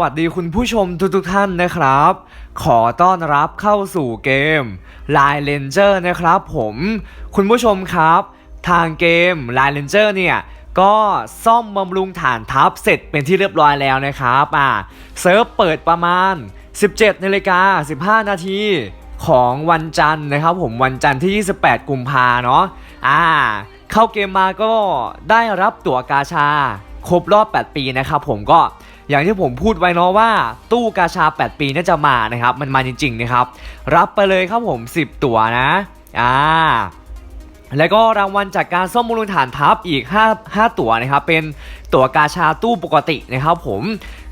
วัสดีคุณผู้ชมทุกๆท่านนะครับ ขอต้อนรับเข้าสู่เกม Line Ranger นะครับผมคุณผู้ชมครับ ทางเกม Line Ranger เนี่ยก็ซ่อมบำรุงฐานทัพเสร็จเป็นที่เรียบร้อยแล้วนะครับอ่าเซิร์ฟเปิดประมาณ 17นาฬิกา15 นาทีของวันจันทร์นะครับผมวันจันทร์ที่ 28 กุมภาเนาะอ่า เข้าเกมมาก็ได้รับตั๋วกาชา ครบรอบ 8 ปีนะครับผมก็ อย่างที่ผมพูดไว้เนาะว่า ตู้กาชา 8 ปีน่าจะมานะครับ มันมาจริงๆนะครับ รับไปเลยครับผม 10 ตัวนะ อ่า แล้วก็รางวัลจากการซ่อมบำรุงฐานทัพอีก 5 5 ตัวนะครับ เป็นตั๋วกาชาตู้ปกตินะครับผม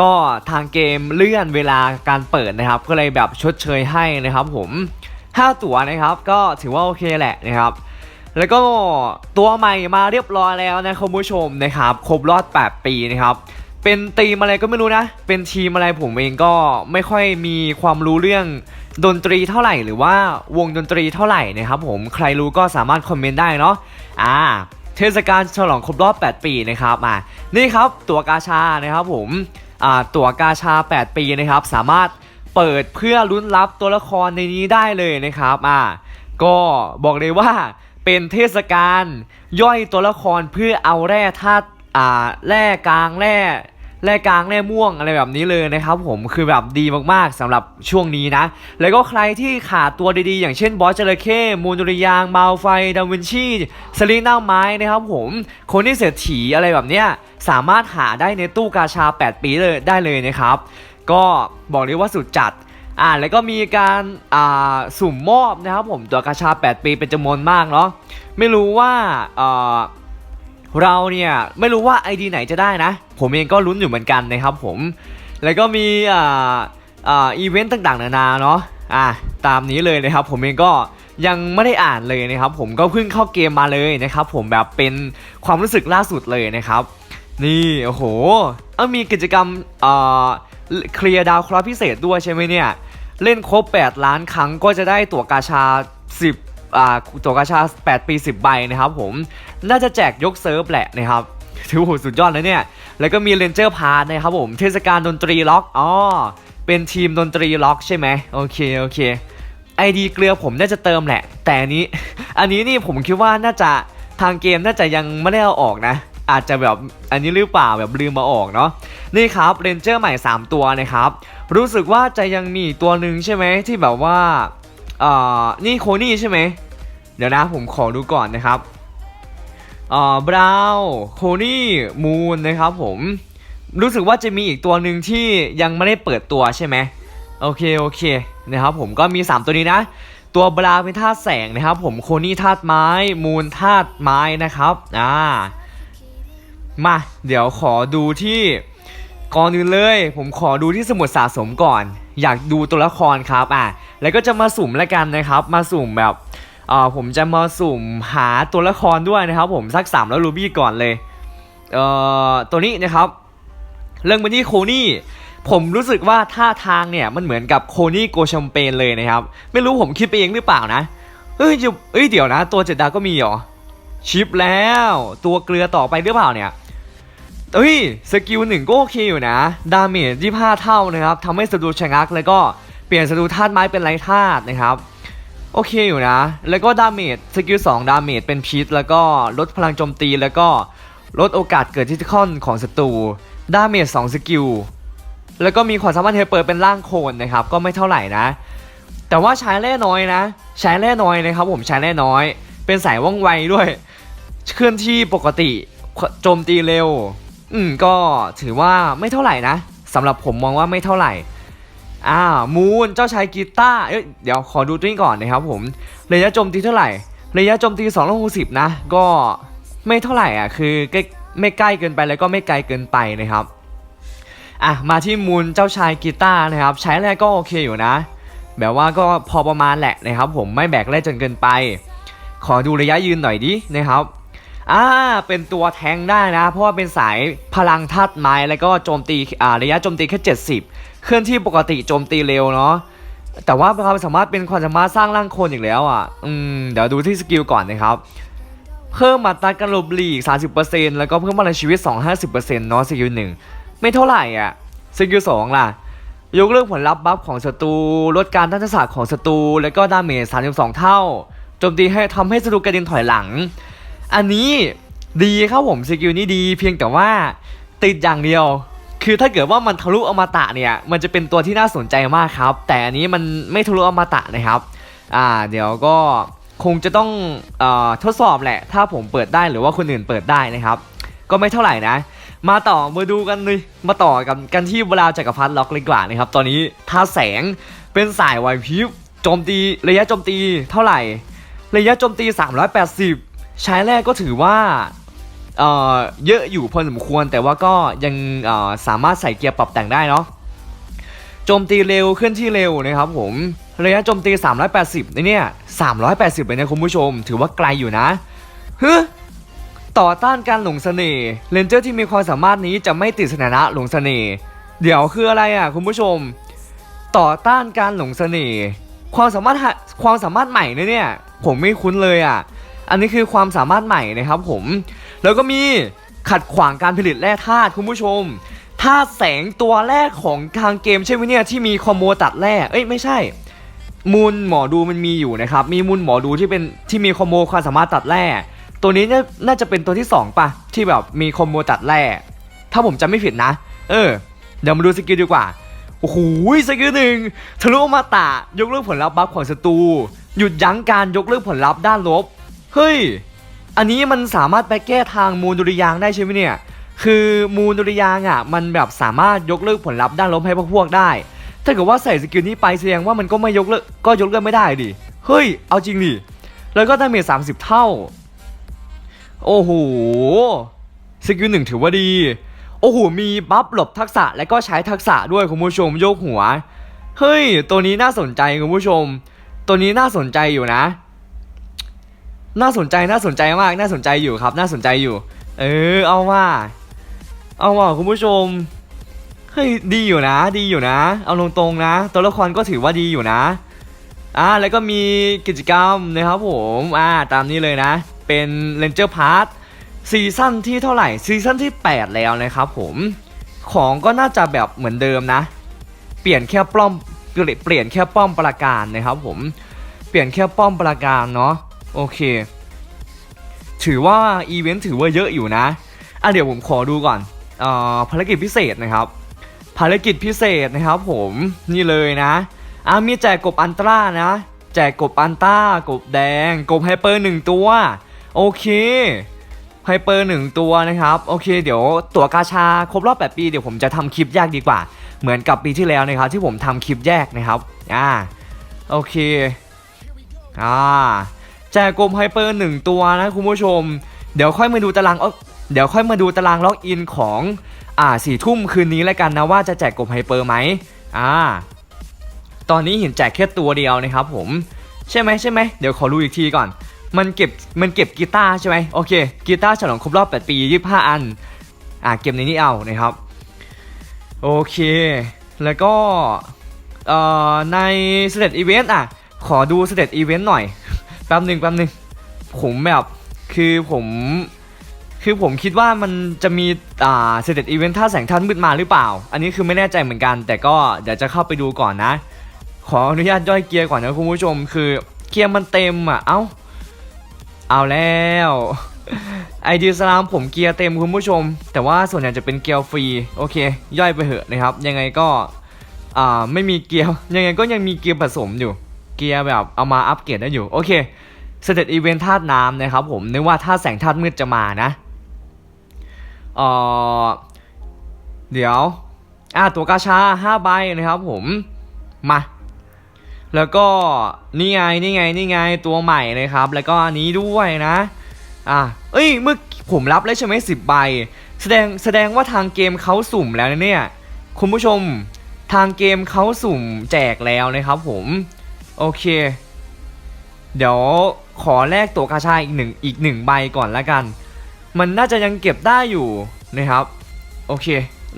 ก็ทางเกมเลื่อนเวลาการเปิดนะครับ ก็เลยแบบชดเชยให้นะครับผม 5 ตั๋วนะครับก็ถือว่าโอเคแหละนะครับแล้วก็ตัวใหม่มาเรียบร้อยแล้วนะคุณผู้ชมนะครับ ครบรอบ 8 ปีนะครับ เป็นทีมอะไรก็ไม่รู้นะ เป็นทีมอะไรผมเองก็ไม่ค่อยมีความรู้เรื่องดนตรีเท่าไหร่หรือว่าวงดนตรีเท่าไหร่นะครับผมใครรู้ก็สามารถคอมเมนต์ได้เนาะอ่าเทศกาลฉลองครบรอบ 8 ปีนะครับอ่านี่ครับตัวกาชานะครับผมอ่าตัวกาชา 8 ปีนะครับ สามารถเปิดเพื่อลุ้นรับตัวละครในนี้ได้เลยนะครับอ่าก็บอกเลยว่าเป็นเทศกาลย่อยตัวละครเพื่อเอาแร่ธาตุอ่าแร่กลางแร่ แร่กลางแร่ม่วงอะไรแบบนี้เลยนะครับผมคือแบบดีมากๆสำหรับช่วงนี้นะ แล้วก็ใครที่ขาดตัวดีๆ อย่างเช่นบอสจระเข้มูนุริยางมาไฟดาวินชีสลิงหน้าไม้นะครับผมคนที่เศรษฐีอะไรแบบเนี้ยสามารถหาได้ในตู้กาชา 8 ปีเลยได้เลยนะครับ ก็บอกเลยว่าสุดจัดอ่าแล้วก็มีการอ่าสุ่มมอบนะครับผมตัวกาชา 8 ปีเป็นจำนวนมากเนาะไม่รู้ว่าอ่อ เราเนี่ยไม่รู้ว่า ID ไหนจะได้นะ ผมเองก็ลุ้นอยู่เหมือนกันนะครับผม แล้วก็มีอ่าอ่าอีเวนต์ต่างๆ นานาเนาะอ่าตามนี้เลยนะครับ ผมเองก็ยังไม่ได้อ่านเลยนะครับ ผมก็เพิ่งเข้าเกมมาเลยนะครับ ผมแบบเป็นความรู้สึกล่าสุดเลยนะครับ นี่โอ้โหเออมีกิจกรรมเอ่อเคลียร์ดาวคราพิเศษด้วยใช่ไหมเนี่ย เล่นครบ 8 ล้านครั้งก็จะได้ตั๋วกาชา 10 อ่าตัวกาชา 8 ปี 10 ใบนะครับผมน่าจะแจกยกเซิร์ฟแหละนะครับถือว่าโหสุดยอดแล้วเนี่ย แล้วก็มีเรนเจอร์พาร์นะครับผมเทศกาลดนตรีล็อกอ๋อเป็นทีมดนตรีล็อกใช่ไหมโอเคโอเคไอดีเกลือผมน่าจะเติมแหละ แต่อันนี้ อันนี้นี่ผมคิดว่าน่าจะทางเกมน่าจะยังไม่ได้เอาออกนะ อาจจะแบบอันนี้หรือเปล่าแบบลืมมาออกเนาะนี่ครับเรนเจอร์ใหม่ 3 ตัวนะครับ รู้สึกว่าจะยังมีอีตัวหนึ่งใช่ไหมที่แบบว่าอ่อนี่โคนี่ใช่ไหม เดี๋ยวนะผมขอดูก่อนนะครับเอ่อบราวโคนี่มูนนะครับผมรู้สึกว่าจะมีอีกตัวหนึ่งที่ยังไม่ได้เปิดตัวใช่ไหมโอเคโอเคนะครับผมก็มี 3 ตัวนี้นะ ตัวบราเป็นธาตุแสงนะครับ ผมโคนี่ธาตุไม้ มูนธาตุไม้นะครับอ่ามาเดี๋ยวขอดูที่ก่อนอื่นเลย ผมขอดูที่สมุดสะสมก่อน อยากดูตัวละครครับอะแล้วก็จะมาสุ่มแล้วกันนะครับ มาสุ่มแบบ อ่อผมจะมาสุ่มหาตัวละครด้วยนะครับ ผมสัก3แล้วรูบี้ก่อนเลยเอ่อตัวนี้นะครับ เรื่องมาที่โคนี่ผมรู้สึกว่าท่าทางเนี่ยมันเหมือนกับโคนี่โกชัมเปนเลยนะครับ ไม่รู้ผมคิดไปเองหรือเปล่านะเฮ้ยเอ้ยเดี๋ยวนะ ตัวเจ็ดดาวก็มีเหรอชิปแล้ว ตัวเกลือต่อไปหรือเปล่าเนี่ยเฮ้ยสกิลหนึ่งก็โอเคอยู่นะ ดาเมจ25เท่านะครับทำให้ศัตรูชะงัก แล้วก็เปลี่ยนศัตรูธาตุไม้เป็นไรธาตุนะครับ โอเคอยู่นะ แล้วก็ดาเมจสกิล2ดาเมจเป็นพิษ แล้วก็ลดพลังโจมตีแล้วก็ลดโอกาสเกิดทิทิคอนของศัตรูดาเมจ2สกิลแล้วก็มีความสามารถเทเปิดเป็นร่างโคลนนะครับ ก็ไม่เท่าไหร่นะ แต่ว่าใช้แร่น้อยนะ ใช้แร่น้อยนะครับผมใช้แร่น้อย เป็นสายว่องไวด้วย เคลื่อนที่ปกติโจมตีเร็ว อืมก็ถือว่าไม่เท่าไหร่นะสำหรับผมมองว่าไม่เท่าไหร่ อ่ามูนเจ้าชายกีตาร์เอ้ยเดี๋ยวขอดูตัวนี้ก่อนนะครับผมระยะโจมตีเท่าไหร่ระยะโจมตี260นะก็ไม่เท่าไหร่อะคือก็ไม่ใกล้เกินไปแล้วก็ไม่ไกลเกินไปนะครับอะมาที่มูนเจ้าชายกีตาร์นะครับ ใช้แรกก็โอเคอยู่นะ แบบว่าก็พอประมาณแหละนะครับ ผมไม่แบกแรกจนเกินไป ขอดูระยะยืนหน่อยดินะครับ อ่าเป็นตัวแทงได้นะ เพราะว่าเป็นสายพลังธาตุไม้แล้วก็โจมตีอ่าระยะโจมตีแค่ 70 เคลื่อนที่ปกติโจมตีเร็วเนาะแต่ว่าความสามารถเป็นความสามารถสร้างร่างคนอีกแล้วอะอืมเดี๋ยวดูที่สกิลก่อนนะครับ เพิ่มมาตราการหลบหลีก 30%แล้วก็เพิ่มพลังชีวิต 2 50%เนาะสกิลหนึ่งไม่เท่าไหร่อะสกิลสองล่ะยกเลิกผลลัพธ์บัฟของศัตรูลดการต้านทักษะของศัตรูแล้วก็ดาเมจ32 เท่าโจมตีให้ทำให้ศัตรูกระเด็นถอยหลัง อันนี้ดีครับผมสกิลนี้ดี เพียงแต่ว่าติดอย่างเดียว คือถ้าเกิดว่ามันทะลุอมตะเนี่ย มันจะเป็นตัวที่น่าสนใจมากครับ แต่อันนี้มันไม่ทะลุอมตะนะครับ อ่า เดี๋ยวก็คงจะต้องอทดสอบแหละ ถ้าผมเปิดได้หรือว่าคนอื่นเปิดได้นะครับ ก็ไม่เท่าไหร่นะ มาต่อมาดูกันเลย มาต่อกันกันที่เวลาจักรพรรดิล็อกเลยกว่านะครับ ตอนนี้ท่าแสงเป็นสายไวพิบโจมตีระยะโจมตีเท่าไหร่ ระยะโจมตี 380 ใช้แรกก็ถือว่าเอ่อเยอะอยู่พอสมควรแต่ว่าก็ยังเอ่อสามารถใส่เกียร์ปรับแต่งได้เนาะโจมตีเร็วเคลื่อนที่เร็วนะครับผมระยะโจมตี 380นี่เนี่ย380เลยนะคุณผู้ชม ถือว่าไกลอยู่นะฮึต่อต้านการหลงเสน่ห์เลนเจอร์ที่มีความสามารถนี้จะไม่ติดสถานะหลงเสน่ห์เดี๋ยวคืออะไรอะคุณผู้ชม ต่อต้านการหลงเสน่ห์ความสามารถหะความสามารถใหม่นเนี่ยผมไม่คุ้นเลยอะ อันนี้คือความสามารถใหม่นะครับผม แล้วก็มีขัดขวางการผลิตแร่ธาตุคุณผู้ชมธาตุแสงตัวแรกของทางเกมใช่ไหมเนี่ยที่มีคอมโบตัดแร่เอ้ยไม่ใช่ มูลหมอดูมันมีอยู่นะครับ มีมูลหมอดูที่เป็นที่มีคอมโบความสามารถตัดแร่ตัวนี้น่าจะเป็นตัวที่สองป่ะที่แบบมีคอมโบตัดแร่ถ้าผมจำไม่ผิดนะ เออ เดี๋ยวมาดูสกิลดีกว่าโอ้โหสกิลหนึ่งทะลุอมาตะยกเลิกผลลัพธ์บัฟของศัตรูหยุดยั้งการยกเลิกผลลัพธ์ด้านลบ เฮ้ย อันนี้มันสามารถไปแก้ทางมูลดุริยางได้ใช่ไหมเนี่ย คือมูลดุริยางอะมันแบบสามารถยกเลิกผลลัพธ์ด้านลบให้พวกพวกได้ ถ้าเกิดว่าใส่สกิลนี้ไปแสดงว่ามันก็ไม่ยกเลิกก็ยกเลิกไม่ได้ดิ เฮ้ย เอาจริงดิ แล้วก็ดาเมจ30เท่า โอ้โห สกิลหนึ่งถือว่าดี โอ้โห มีบัฟหลบทักษะและก็ใช้ทักษะด้วยคุณผู้ชมโยกหัว เฮ้ย ตัวนี้น่าสนใจคุณผู้ชม ตัวนี้น่าสนใจอยู่นะ น่าสนใจน่าสนใจมากน่าสนใจอยู่ครับ น่าสนใจอยู่ เออเอาว่าเอาว่าคุณผู้ชมเฮ้ยดีอยู่นะ ดีอยู่นะ เอาตรงๆนะ ตัวละครก็ถือว่าดีอยู่นะอ่าแล้วก็มีกิจกรรมนะครับผมอ่าตามนี้เลยนะ เป็น Ranger Pass ซีซั่นที่เท่าไหร่ซีซั่นที่ 8 แล้วนะครับผมของก็น่าจะแบบเหมือนเดิมนะ เปลี่ยนแค่ป้อมเปลี่ยนแค่ป้อมประการนะครับผมเปลี่ยนแค่ป้อมประการเนาะ โอเค ถือว่าอีเวนต์ถือว่าเยอะอยู่นะอะเดี๋ยวผมขอดูก่อนเอ่อภารกิจพิเศษนะครับ ภารกิจพิเศษนะครับ ผมนี่เลยนะอะมีแจกกบอันตรานะ แจกกบอันต้ากบแดง กบไฮเปอร์หนึ่งตัว โอเคไฮเปอร์หนึ่งตัวนะครับ โอเค เดี๋ยวตัวกาชาครบรอบ 8 ปีเดี๋ยวผมจะทำคลิปแยกดีกว่า เหมือนกับปีที่แล้วนะครับ ที่ผมทำคลิปแยกนะครับ อ่า โอเค อ่า แจกกบไฮเปอร์หนึ่งตัวนะคุณผู้ชม เดี๋ยวค่อยมาดูตารางเดี๋ยวค่อยมาดูตารางล็อกอินของอ่าสี่ทุ่มคืนนี้แล้วกันนะว่าจะแจกกบไฮเปอร์ไหมอ่า ตอนนี้เห็นแจกแค่ตัวเดียวนะครับผม ใช่ไหมใช่ไหมเดี๋ยวขอรู้อีกทีก่อน มันเก็บมันเก็บกีตาร์ใช่ไหมโอเคกีตาร์ฉลองครบรอบ 8 ปี 25 อันอ่าเก็บในนี้เอานะครับโอเค แล้วก็เอ่อในเสด็จอีเวนต์อะ ขอดูเสด็จอีเวนต์หน่อย แป๊บหนึ่งแป๊บหนึ่งผมแบบคือผมคือผมคิดว่ามันจะมีอ่าเสด็จอีเวนต์ท่าแสงท่านมืดมาหรือเปล่า อันนี้คือไม่แน่ใจเหมือนกัน แต่ก็เดี๋ยวจะเข้าไปดูก่อนนะ ขออนุญาตย่อยเกียร์ก่อนนะคุณผู้ชม คือเกียร์มันเต็มอะ เอ้า เอาแล้วไอดีสลามผมเกียร์เต็มคุณผู้ชม แต่ว่าส่วนใหญ่จะเป็นเกียร์ฟรีโอเค ย่อยไปเหอะนะครับ ยังไงก็อ่าไม่มีเกียร์ยังไงก็ยังมีเกียร์ผสมอยู่ เกียร์แบบเอามาอัปเกรดได้อยู่ โอเคเสด็จอีเวนต์ธาตุน้ำนะครับผมนึกว่าธาตุแสงธาตุมืดจะมานะเออเดี๋ยวอ่าตัวกาชา5ใบนะครับผมมาแล้วก็นี่ไงนี่ไงนี่ไงตัวใหม่นะครับ แล้วก็อันนี้ด้วยนะอะเอ้ยเมื่อผมรับแล้วใช่ไหมสิบใบ แสดงแสดงว่าทางเกมเขาสุ่มแล้วเนี่ยคุณผู้ชมทางเกมเขาสุ่มแจกแล้วนะครับผม โอเค เดี๋ยวขอแลกตัวกาชาอีกหนึ่งอีกหนึ่งใบก่อนละกัน มันน่าจะยังเก็บได้อยู่นะครับ โอเค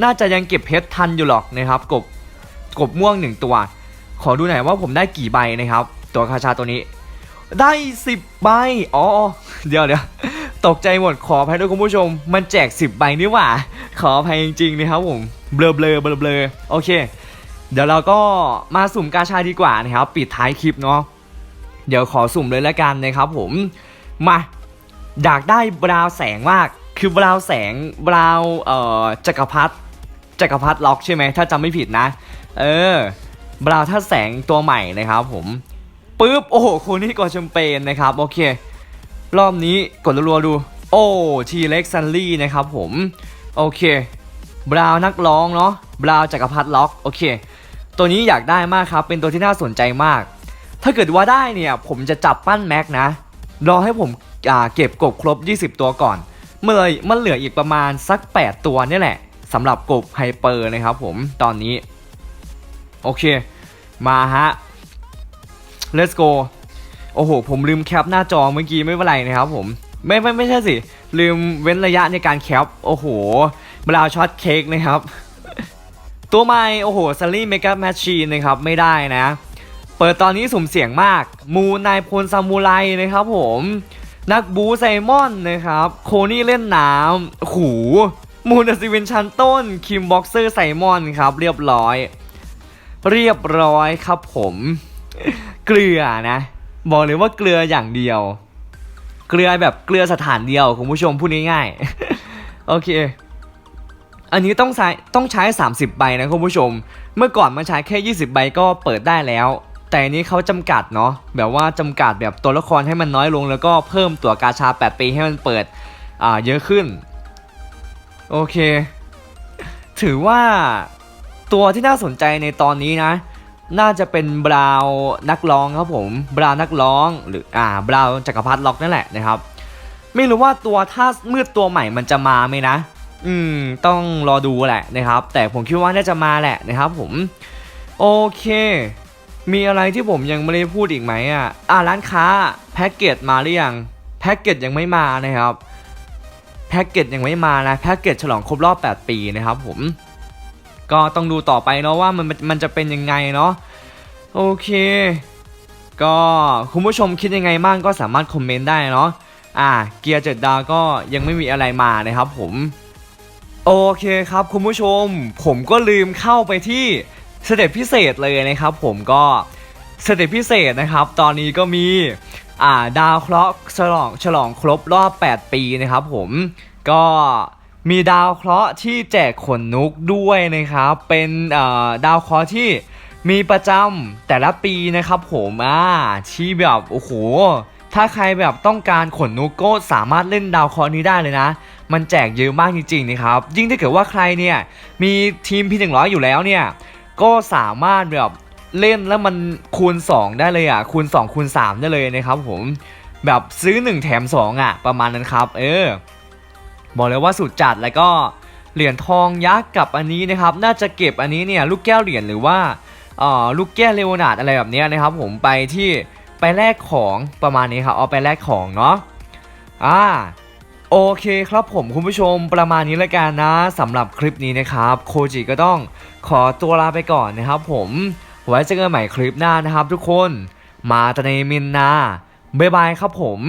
น่าจะยังเก็บเพชรทันอยู่หรอกนะครับ กบกบม่วงหนึ่งตัว ขอดูหน่อยว่าผมได้กี่ใบนะครับ ตัวคาชาตัวนี้ ได้สิบใบอ๋อเดี๋ยวเดี๋ยวตกใจหมดขออภัยด้วยคุณผู้ชม มันแจกสิบใบนี่หว่า ขออภัยจริงๆนะครับผมเบลอเบลอเบลอเบลอโอเค เดี๋ยวเราก็มาสุ่มกาชาดีกว่านะครับ ปิดท้ายคลิปเนาะเดี๋ยวขอสุ่มเลยละกันนะครับผมมาอยากได้บราวแสงมากคือบราวแสงบราวเอ่อจักรพรรดิจักรพรรดิล็อกใช่ไหมถ้าจำไม่ผิดนะ เออบราวถ้าแสงตัวใหม่นะครับผมปึ๊บโอ้โหคนนี้ก่อแชมเปญนะครับโอเค รอบนี้กดรัวๆดู โอ้ทีเล็กซันลี่นะครับผม โอเคบราวนักร้องเนาะบราว์จักรพรรดิล็อกโอเค ตัวนี้อยากได้มากครับ เป็นตัวที่น่าสนใจมาก ถ้าเกิดว่าได้เนี่ย ผมจะจับปั้นแม็กนะ รอให้ผมเก็บกบครบ 20 ตัวก่อน เมื่อเมันเหลืออีกประมาณสัก 8 ตัวนี่แหละสำหรับกบไฮเปอร์นะครับผมตอนนี้ โอเค มาฮะ let's go โอ้โห ผมลืมแคปหน้าจอเมื่อกี้ไม่เป็นไรนะครับผม ไม่ไม่ไม่ใช่สิ ลืมเว้นระยะในการแคป โอ้โหบราวช็อตเค้กนะครับ ตัวใหม่โอ้โหซัลลี่เมกาแมชชีนนะครับไม่ได้นะ เปิดตอนนี้สุ่มเสียงมาก มูนายพลซามูไรนะครับผม นักบูไซมอนนะครับ โคนี่เล่นน้ำโอ้โหมูนซิเวนชันต้น คิมบ็อกเซอร์ไซมอนครับ เรียบร้อย เรียบร้อยครับผม เกลือนะ บอกเลยว่าเกลืออย่างเดียว เกลือแบบเกลือสถานเดียวคุณผู้ชมพูดง่ายๆ โอเค อันนี้ต้องใช้ต้องใช้ 30 ใบนะคุณผู้ชม เมื่อก่อนมันใช้แค่ 20 ใบก็เปิดได้แล้ว แต่อันนี้เขาจำกัดเนาะแบบว่าจำกัดแบบตัวละครให้มันน้อยลง แล้วก็เพิ่มตัวกาชา 8 ปีให้มันเปิดอ่าเยอะขึ้น โอเค ถือว่าตัวที่น่าสนใจในตอนนี้นะ น่าจะเป็นบราวนักร้องครับผมบราวนักร้องหรืออ่าบราวจักรพรรดิล็อกนั่นแหละนะครับ ไม่รู้ว่าตัวถ้ามืดตัวใหม่มันจะมาไหมนะ อืมต้องรอดูแหละนะครับ แต่ผมคิดว่าน่าจะมาแหละนะครับผม โอเค มีอะไรที่ผมยังไม่ได้พูดอีกไหมอะอ่าร้านค้าแพ็กเกจมาหรือยังแพ็กเกจยังไม่มานะครับแพ็กเกจยังไม่มานะแพ็กเกจฉลองครบรอบ 8 ปีนะครับผมก็ต้องดูต่อไปเนาะว่ามันมันจะเป็นยังไงเนาะโอเค ก็คุณผู้ชมคิดยังไงบ้างก็สามารถคอมเมนต์ได้เนาะอ่าเกียร์เจ็ดดาวก็ยังไม่มีอะไรมานะครับผม โอเคครับคุณผู้ชม ผมก็ลืมเข้าไปที่สเต็ปพิเศษเลยนะครับ ผมก็สเต็ปพิเศษนะครับ ตอนนี้ก็มีอ่าดาวเคราะห์ฉลองฉลองครบรอบ 8 ปีนะครับ ผมก็มีดาวเคราะห์ที่แจกขนนุกด้วยนะครับ เป็นดาวเคราะห์ที่มีประจำแต่ละปีนะครับ ผมอ่าที่แบบโอ้โห ถ้าใครแบบต้องการขนนุกก็สามารถเล่นดาวคราะห์นี้ได้เลยนะ มันแจกเยอะมากจริงๆนะครับ ยิ่งถ้าเกิดว่าใครเนี่ยมีทีมพีหนึ่งร้อยอยู่แล้วเนี่ย ก็สามารถแบบเล่นแล้วมันคูณ 2 ได้เลยอะคูณ 2 คูณ 3 ได้เลยนะครับผมแบบซื้อ 1 แถม 2 อะ ประมาณนั้นครับ เออ บอกเลยว่าสุดจัดแล้วก็เหรียญทองยักษ์กับอันนี้นะครับ น่าจะเก็บอันนี้เนี่ยลูกแก้วเหรียญหรือว่าอ่อลูกแก้วเลโอนาร์ดอะไรแบบนี้นะครับ ผมไปที่ ไปแลกของประมาณนี้ครับเอาไปแลกของเนาะอ่าโอเคครับผมคุณผู้ชมประมาณนี้ละกันนะสำหรับคลิปนี้นะครับ โคจิก็ต้องขอตัวลาไปก่อนนะครับผมไว้เจอกันใหม่คลิปหน้านะครับทุกคนมาตะเนมินนาบ๊ายบายครับผม